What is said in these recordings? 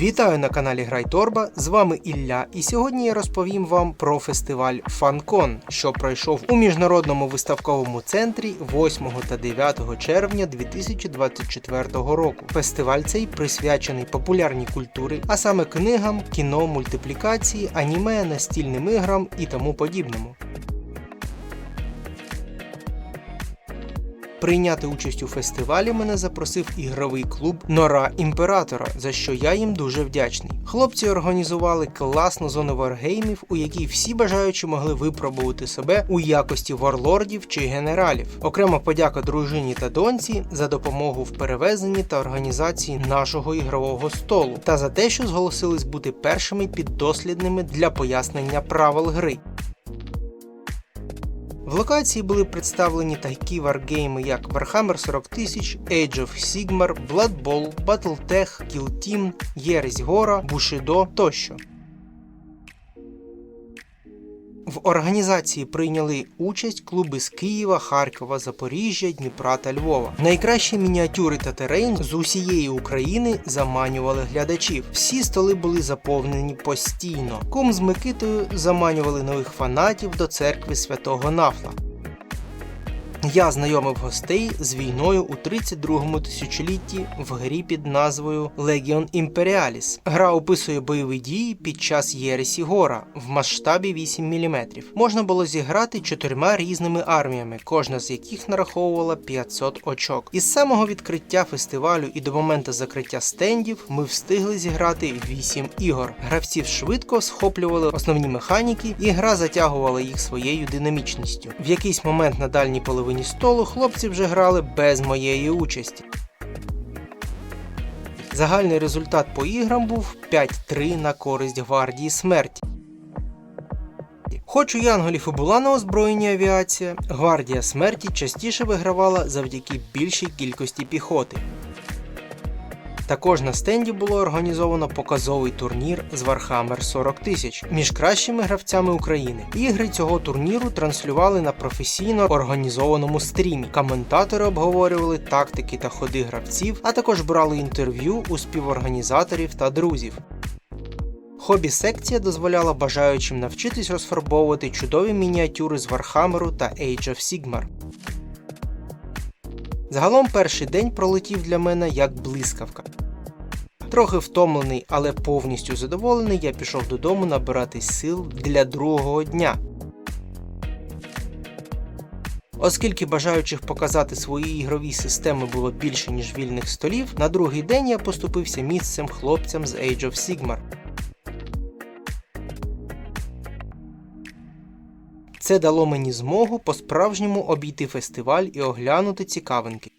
Вітаю на каналі Грай Торба. З вами Ілля, і сьогодні я розповім вам про фестиваль FanCon, що пройшов у міжнародному виставковому центрі 8 та 9 червня 2024 року. Фестиваль цей присвячений популярній культурі, а саме книгам, кіно, мультиплікації, аніме, настільним іграм і тому подібному. Прийняти участь у фестивалі мене запросив ігровий клуб Нора Імператора, за що я їм дуже вдячний. Хлопці організували класну зону варгеймів, у якій всі бажаючі могли випробувати себе у якості варлордів чи генералів. Окрема подяка дружині та доньці за допомогу в перевезенні та організації нашого ігрового столу, та за те, що зголосились бути першими піддослідними для пояснення правил гри. В локації були представлені такі варгейми, як Warhammer 40 000, Age of Sigmar, Blood Bowl, Battletech, Kill Team, Єресь Гора, Bushido тощо. В організації прийняли участь клуби з Києва, Харкова, Запоріжжя, Дніпра та Львова. Найкращі мініатюри та терейн з усієї України заманювали глядачів. Всі столи були заповнені постійно. Кум з Микитою заманювали нових фанатів до церкви святого Нафла. Я знайомив гостей з війною у 32-му тисячолітті в грі під назвою Legion Imperialis. Гра описує бойові дії під час Єресі Гора в масштабі 8 мм. Можна було зіграти чотирма різними арміями, кожна з яких нараховувала 500 очок. Із самого відкриття фестивалю і до моменту закриття стендів ми встигли зіграти 8 ігор. Гравців швидко схоплювали основні механіки, і гра затягувала їх своєю динамічністю. В якийсь момент на дальній половині столу хлопці вже грали без моєї участі. Загальний результат по іграм був 5-3 на користь гвардії смерті. Хоч у Янголів і була на озброєнні авіація, гвардія смерті частіше вигравала завдяки більшій кількості піхоти. Також на стенді було організовано показовий турнір з Warhammer 40 тисяч між кращими гравцями України. Ігри цього турніру транслювали на професійно організованому стрімі. Коментатори обговорювали тактики та ходи гравців, а також брали інтерв'ю у співорганізаторів та друзів. Хобі-секція дозволяла бажаючим навчитись розфарбовувати чудові мініатюри з Вархамеру та Age of Sigmar. Загалом перший день пролетів для мене як блискавка. Трохи втомлений, але повністю задоволений, я пішов додому набиратись сил для другого дня. Оскільки бажаючих показати свої ігрові системи було більше, ніж вільних столів, на другий день я поступився місцем хлопцям з Age of Sigmar. Це дало мені змогу по-справжньому обійти фестиваль і оглянути цікавинки.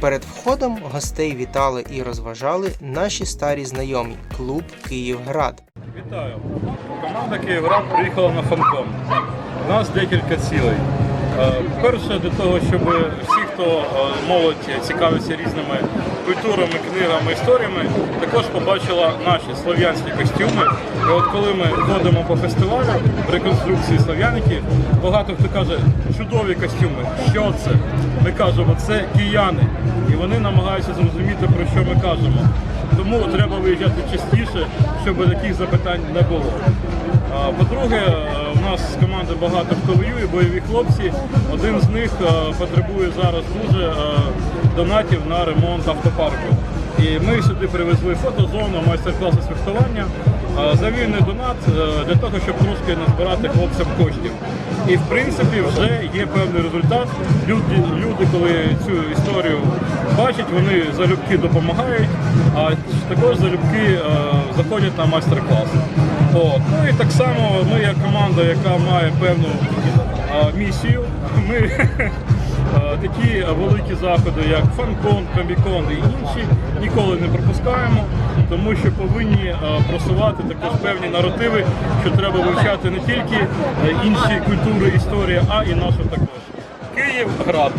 Перед входом гостей вітали і розважали наші старі знайомі клуб Київград. Вітаю! Команда Київград приїхала на Фанком. У нас декілька цілей. Е, Перше, для того, щоб всі, хто е, молодь цікавиться різними культурами, книгами, історіями, також побачила наші слов'янські костюми. І от коли ми ходимо по фестивалю реконструкції слов'яники, багато хто каже, чудові костюми. Що це? Ми кажемо, це кияни. І вони намагаються зрозуміти, про що ми кажемо. Тому треба виїжджати частіше, щоб таких запитань не було. По-друге, е, у нас з команди багато хто воює, бойові хлопці. Один з них е, потребує зараз дуже е, донатів на ремонт автопарку. І ми сюди привезли фотозону, майстер-класи з фехтування. За вільний донат для того, щоб трошки назбирати хлопцям коштів. І в принципі вже є певний результат. Люди, люди коли цю історію бачать, вони залюбки допомагають, а також залюбки заходять на майстер-класи. От. Ну і так само ми як команда, яка має певну е, місію. Ми такі великі заходи, як Фанкон, Комікон і інші, ніколи не пропускаємо, тому що повинні просувати також певні наративи, що треба вивчати не тільки інші культури, історії, а і нашу також. Київ, град.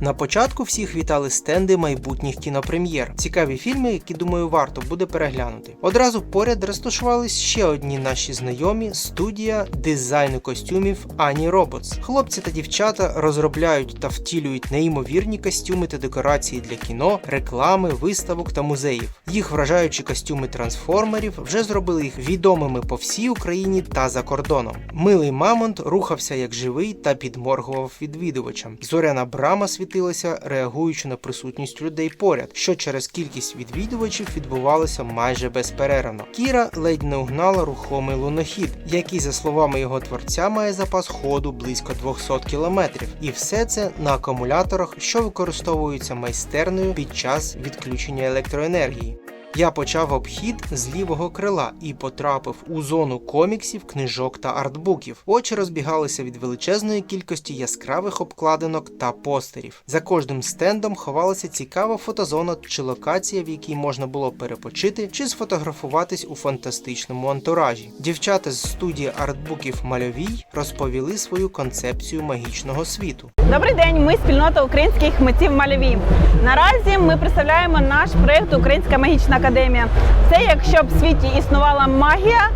На початку всіх вітали стенди майбутніх кінопрем'єр. Цікаві фільми, які думаю, варто буде переглянути. Одразу поряд розташувались ще одні наші знайомі студія дизайну костюмів Ані Роботс. Хлопці та дівчата розробляють та втілюють неймовірні костюми та декорації для кіно, реклами, виставок та музеїв. Їх вражаючі костюми трансформерів вже зробили їх відомими по всій Україні та за кордоном. Милий Мамонт рухався як живий та підморгував відвідувачам. Зоряна брама світилася, реагуючи на присутність людей поряд, що через кількість відвідувачів відбувалося майже безперервно. Кіра ледь не угнала рухомий лунохід, який, за словами його творця, має запас ходу близько 200 кілометрів. І все це на акумуляторах, що використовуються майстерною під час відключення електроенергії. Я почав обхід з лівого крила і потрапив у зону коміксів, книжок та артбуків. Очі розбігалися від величезної кількості яскравих обкладинок та постерів. За кожним стендом ховалася цікава фотозона чи локація, в якій можна було перепочити чи сфотографуватись у фантастичному антуражі. Дівчата з студії артбуків Мальовій розповіли свою концепцію магічного світу. Добрий день, ми спільнота українських митців Мальові. Наразі ми представляємо наш проєкт Українська магічна академія. Це якщо б в світі існувала магія,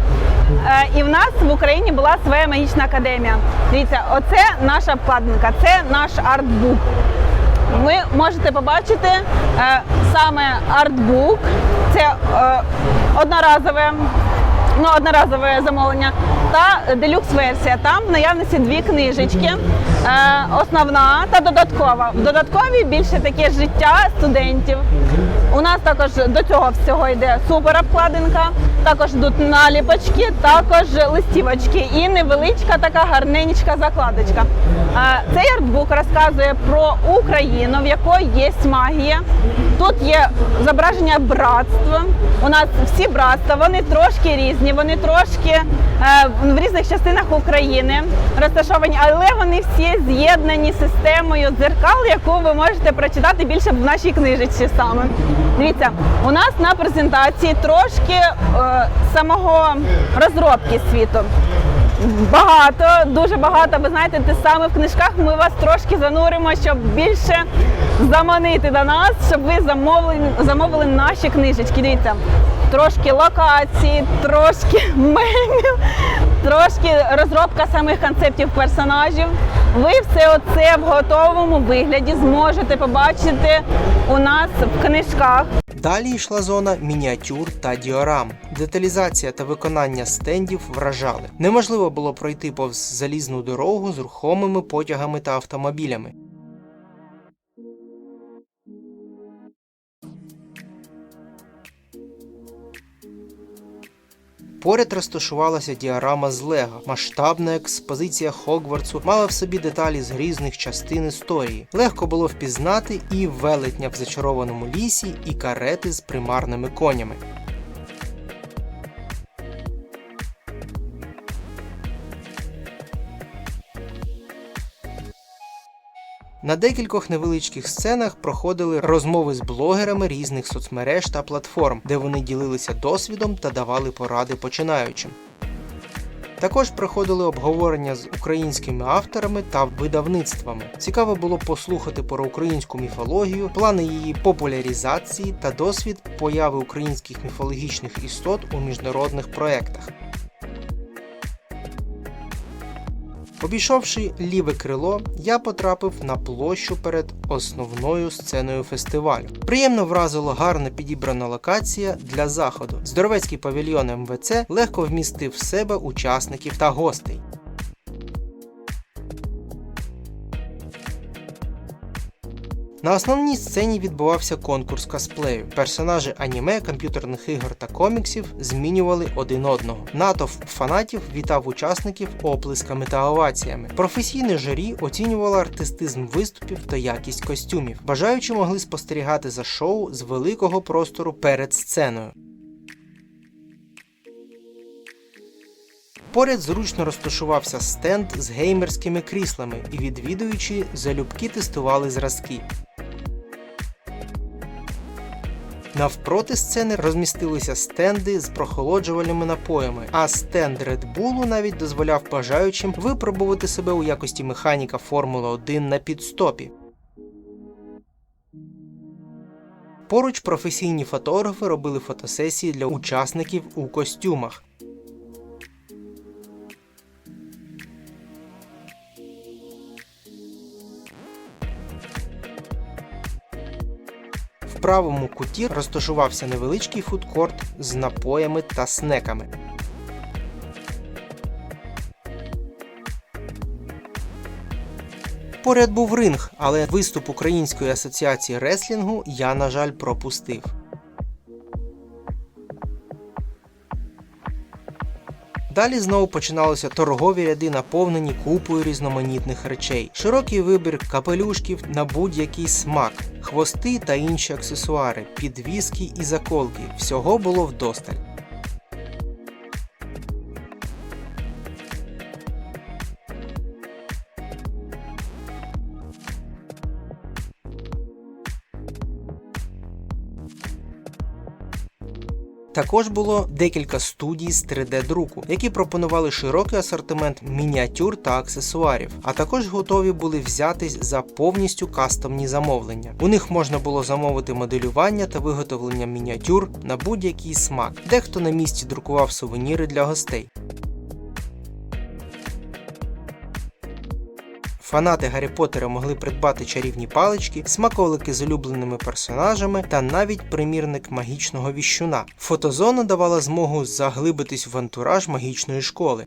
е, і в нас в Україні була своя магічна академія. Дивіться, оце наша вкладинка, це наш артбук. Ви можете побачити е, саме артбук. Це е, одноразове, ну, одноразове замовлення та делюкс версія. Там в наявності дві книжечки. Основна та додаткова. В додатковій більше таке життя студентів. У нас також до цього всього йде супер обкладинка, також йдуть наліпочки, також листівочки і невеличка така гарненька закладочка. Цей артбук розказує про Україну, в якої є магія. Тут є зображення братства. У нас всі братства, вони трошки різні, вони трошки е, в різних частинах України розташовані, але вони всі з'єднані системою дзеркал, яку ви можете прочитати більше в нашій книжечці саме. Дивіться, у нас на презентації трошки е, самого розробки світу. Багато, дуже багато. Ви знаєте, те саме в книжках ми вас трошки зануримо, щоб більше заманити до нас, щоб ви замовили, замовили наші книжечки. Дивіться, трошки локації, трошки мемів, трошки розробка самих концептів персонажів. Ви все це в готовому вигляді зможете побачити у нас в книжках. Далі йшла зона мініатюр та діорам. Деталізація та виконання стендів вражали. Неможливо було пройти повз залізну дорогу з рухомими потягами та автомобілями. Поряд розташувалася діарама з Лего. Масштабна експозиція Хогвартсу мала в собі деталі з різних частин історії. Легко було впізнати і велетня в зачарованому лісі, і карети з примарними конями. На декількох невеличких сценах проходили розмови з блогерами різних соцмереж та платформ, де вони ділилися досвідом та давали поради починаючим. Також проходили обговорення з українськими авторами та видавництвами. Цікаво було послухати про українську міфологію, плани її популяризації та досвід появи українських міфологічних істот у міжнародних проєктах. Обійшовши ліве крило, я потрапив на площу перед основною сценою фестивалю. Приємно вразило гарно підібрана локація для заходу. Здоровецький павільйон МВЦ легко вмістив в себе учасників та гостей. На основній сцені відбувався конкурс косплею. Персонажі аніме, комп'ютерних ігор та коміксів змінювали один одного. Натовп фанатів вітав учасників оплесками та оваціями. Професійне журі оцінювало артистизм виступів та якість костюмів. Бажаючі могли спостерігати за шоу з великого простору перед сценою. Поряд зручно розташувався стенд з геймерськими кріслами, і відвідуючі залюбки тестували зразки. Навпроти сцени розмістилися стенди з прохолоджувальними напоями, а стенд Red Bull навіть дозволяв бажаючим випробувати себе у якості механіка Формули 1 на підстопі. Поруч професійні фотографи робили фотосесії для учасників у костюмах. Правому куті розташувався невеличкий фудкорт з напоями та снеками. Поряд був ринг, але виступ Української асоціації реслінгу я, на жаль, пропустив. Далі знову починалися торгові ряди, наповнені купою різноманітних речей, широкий вибір капелюшків на будь-який смак, хвости та інші аксесуари, підвіски і заколки. Всього було вдосталь. Також було декілька студій з 3D-друку, які пропонували широкий асортимент мініатюр та аксесуарів, а також готові були взятись за повністю кастомні замовлення. У них можна було замовити моделювання та виготовлення мініатюр на будь-який смак. Дехто на місці друкував сувеніри для гостей. Фанати Гаррі Поттера могли придбати чарівні палички, смаколики з улюбленими персонажами та навіть примірник магічного віщуна. Фотозона давала змогу заглибитись в антураж магічної школи.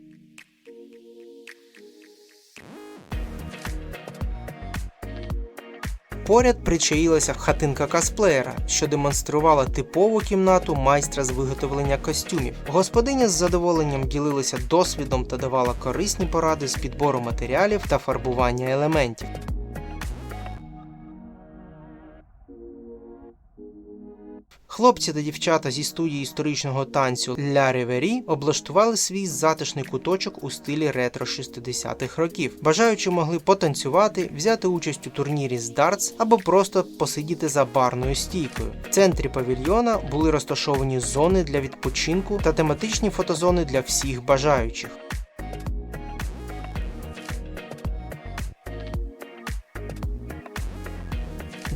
Поряд причаїлася хатинка косплеєра, що демонструвала типову кімнату майстра з виготовлення костюмів. Господиня з задоволенням ділилася досвідом та давала корисні поради з підбору матеріалів та фарбування елементів. Хлопці та дівчата зі студії історичного танцю Ля Ревері облаштували свій затишний куточок у стилі ретро 60-х років. Бажаючі могли потанцювати, взяти участь у турнірі з дартс або просто посидіти за барною стійкою. В центрі павільйона були розташовані зони для відпочинку та тематичні фотозони для всіх бажаючих.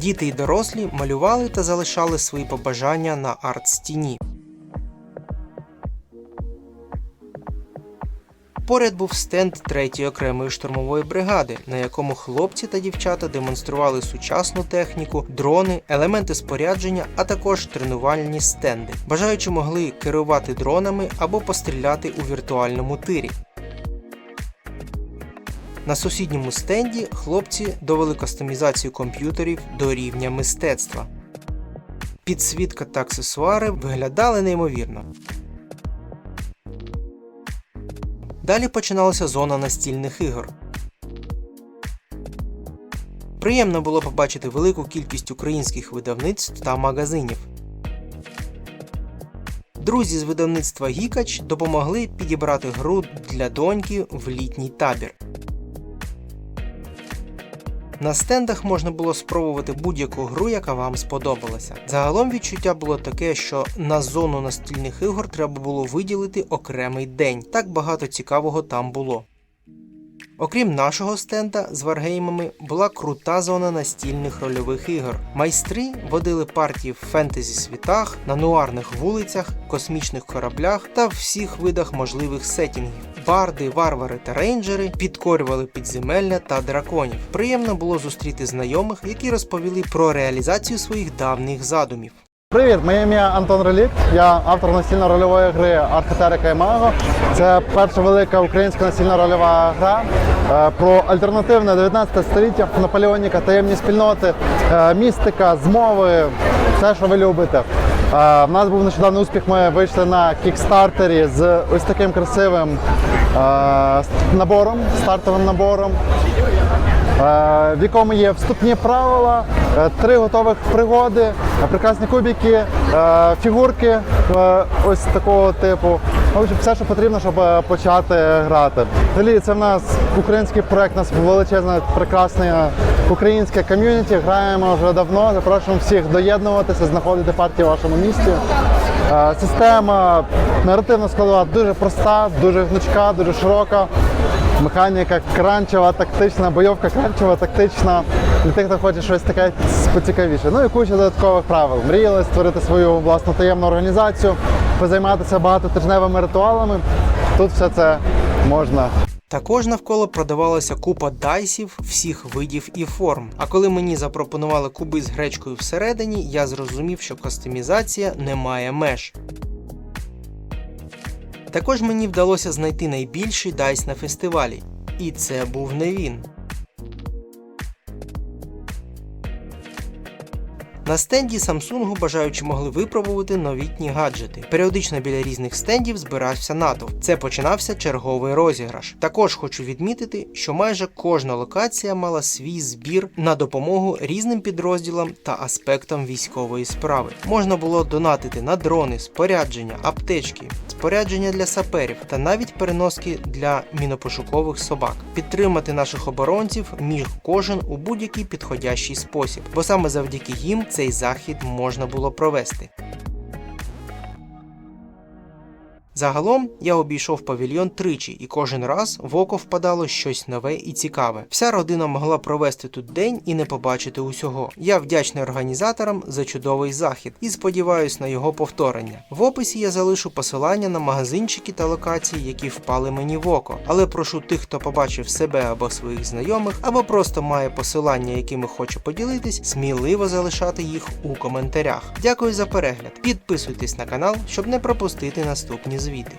Діти й дорослі малювали та залишали свої побажання на арт-стіні. Поряд був стенд 3-ї окремої штурмової бригади, на якому хлопці та дівчата демонстрували сучасну техніку, дрони, елементи спорядження, а також тренувальні стенди. Бажаючі могли керувати дронами або постріляти у віртуальному тирі. На сусідньому стенді хлопці довели кастомізацію комп'ютерів до рівня мистецтва. Підсвітка та аксесуари виглядали неймовірно. Далі починалася зона настільних ігор. Приємно було побачити велику кількість українських видавництв та магазинів. Друзі з видавництва Гікач допомогли підібрати гру для доньки в літній табір. На стендах можна було спробувати будь-яку гру, яка вам сподобалася. Загалом відчуття було таке, що на зону настільних ігор треба було виділити окремий день. Так багато цікавого там було. Окрім нашого стенда з варгеймами, була крута зона настільних рольових ігор. Майстри водили партії в фентезі світах, на нуарних вулицях, космічних кораблях та всіх видах можливих сетінгів. Барди, варвари та рейнджери підкорювали підземелля та драконів. Приємно було зустріти знайомих, які розповіли про реалізацію своїх давніх задумів. Привіт, моє ім'я Антон Релік. Я автор настільно-рольової гри Архетерика і Маго. Це перша велика українська настільна рольова гра е, про альтернативне 19 століття, Наполеоніка, таємні спільноти, е, містика, змови, все, що ви любите. Е, В нас був нещодавний успіх. Ми вийшли на кікстартері з ось таким красивим е, набором, стартовим набором. Е, в якому є вступні правила, е, три готових пригоди, е, прекрасні кубики, фігурки ось такого типу. Все, що потрібно, щоб почати грати. Взагалі, це в нас український проект, у нас величезне, прекрасне українське ком'юніті. Граємо вже давно. Запрошуємо всіх доєднуватися, знаходити партії в вашому місті. Система наративна складова дуже проста, дуже гнучка, дуже широка. Механіка кранчева, тактична, бойовка кранчева, тактична. для тих, хто хоче щось таке поцікавіше. Ну і куча додаткових правил. Мріяли створити свою власну таємну організацію, позайматися багатотижневими ритуалами. Тут все це можна. Також навколо продавалася купа дайсів всіх видів і форм. А коли мені запропонували куби з гречкою всередині, я зрозумів, що кастомізація не має меж. Також мені вдалося знайти найбільший дайс на фестивалі. І це був не він. На стенді Samsung бажаючи могли випробувати новітні гаджети. Періодично біля різних стендів збирався натовп. Це починався черговий розіграш. Також хочу відмітити, що майже кожна локація мала свій збір на допомогу різним підрозділам та аспектам військової справи. Можна було донатити на дрони, спорядження, аптечки, спорядження для саперів та навіть переноски для мінопошукових собак. Підтримати наших оборонців міг кожен у будь-який підходящий спосіб, бо саме завдяки їм цей захід можна було провести. Загалом я обійшов павільйон тричі, і кожен раз в око впадало щось нове і цікаве. Вся родина могла провести тут день і не побачити усього. Я вдячний організаторам за чудовий захід і сподіваюсь на його повторення. В описі я залишу посилання на магазинчики та локації, які впали мені в око. Але прошу тих, хто побачив себе або своїх знайомих, або просто має посилання, якими хоче поділитись, сміливо залишати їх у коментарях. Дякую за перегляд. Підписуйтесь на канал, щоб не пропустити наступні звіти.